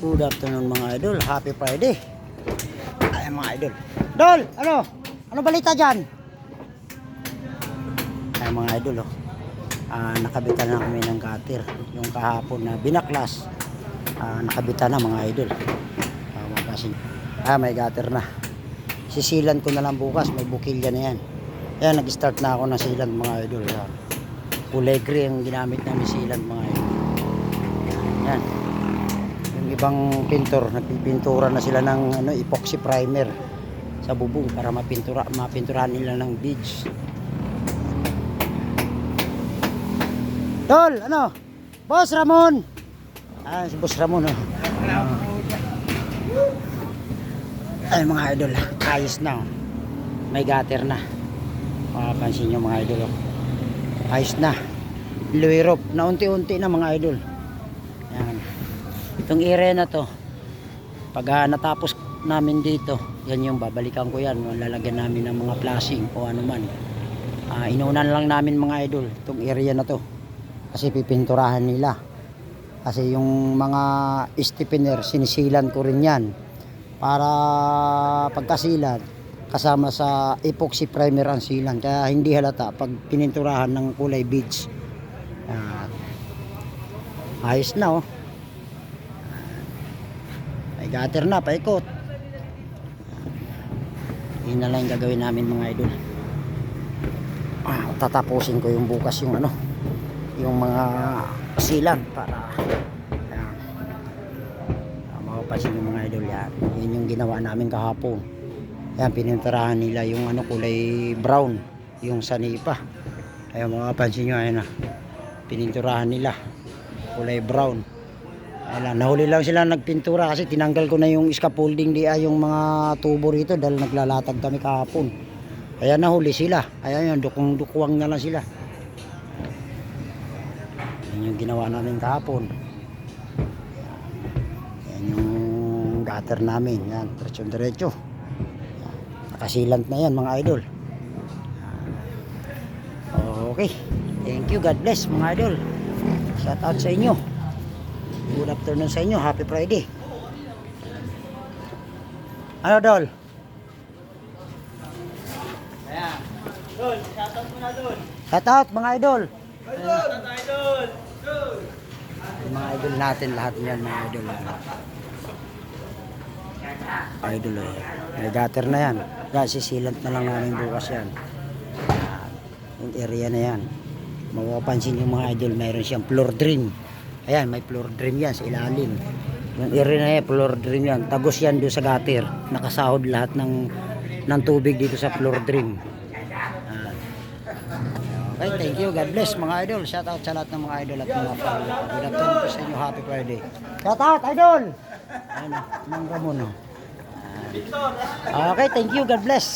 Good afternoon mga idol. Happy Friday. Ay mga idol. Dol, ano? Ano balita dyan? Ay mga idol oh. Ah, nakabitan na kami ng cutter. Yung kahapon na binaklas. Ah, nakabitan na mga idol. Ah, mga kasi. Ah, may gutter na. Sisilan ko na lang bukas. May bukilya na yan. Ayan, nag-start na ako ng silan mga idol. Ayan. Kulay gray ang ginamit namin silan mga idol. Yan. Ibang pintor, nagpipintura na sila ng ano, epoxy primer sa bubong para mapintura, mapinturahan nila ng beads. Tol, ano? Boss Ramon! Ah, si Boss Ramon. Oh. Ay mga idol, ah, ayos na. Oh. May gutter na. Makapansin nyo mga idol. Oh. Ayos na. Luwirop. Na unti-unti na mga idol. Itong area na to, pag ah, natapos namin dito, yan yung babalikan ko yan. Lalagyan namin ng mga flashing o ano man. Ah, inuunan lang namin mga idol, itong area na to. Kasi pipinturahan nila. Kasi yung mga stiffener, sinisilan ko rin yan. Para pagkasilan, kasama sa epoxy primer ang silan. Kaya hindi halata pag pininturahan ng kulay beige. Yan. Ayos na oh. Gutter na, paikot. Yun na lang gagawin namin mga idol. Ah, tatapusin ko yung bukas yung ano, yung mga silan para ayan. Ah, mapapansin yung mga idol yan. Yun yung ginawa namin kahapon. Yan, pininturahan nila yung ano, kulay brown, yung sanipa. Ayan, mapapansin nyo, ayan na. Pininturahan nila, kulay brown. Wala, nahuli lang sila nagpintura kasi tinanggal ko na yung scaffolding di ay yung mga tubo rito dahil naglalatag kami kahapon. Kaya nahuli sila. Ayan yun, dukong dukwang na lang sila. Yan yung ginawa namin kahapon. Yan yung gutter namin. Yan, diretso diretso. Nakasilant na yan mga idol. Okay. Thank you. God bless mga idol. Shout out sa inyo. Good afternoon sa inyo. Happy Friday. Ano, Dol? Shout out mga idol. Yung mga idol natin lahat niyan mga idol. Idol eh. May gutter na yan. Yan, sisilant na lang namin bukas. Yan. Yung area na yan. Mapapansin yung mga idol, mayroon siyang floor drain. Ayan, may floor drain yan sa ilalim. Yung area na yan, floor drain yan. Tagos yan doon sa gutter. Nakasahod lahat ng, ng tubig dito sa floor drain. Okay, thank you. God bless mga idol. Shout out sa lahat ng mga idol at mga follower. Good afternoon po sa inyo. Happy Friday. Shout out, idol! Ayan, Mang Ramon. Okay, thank you. God bless.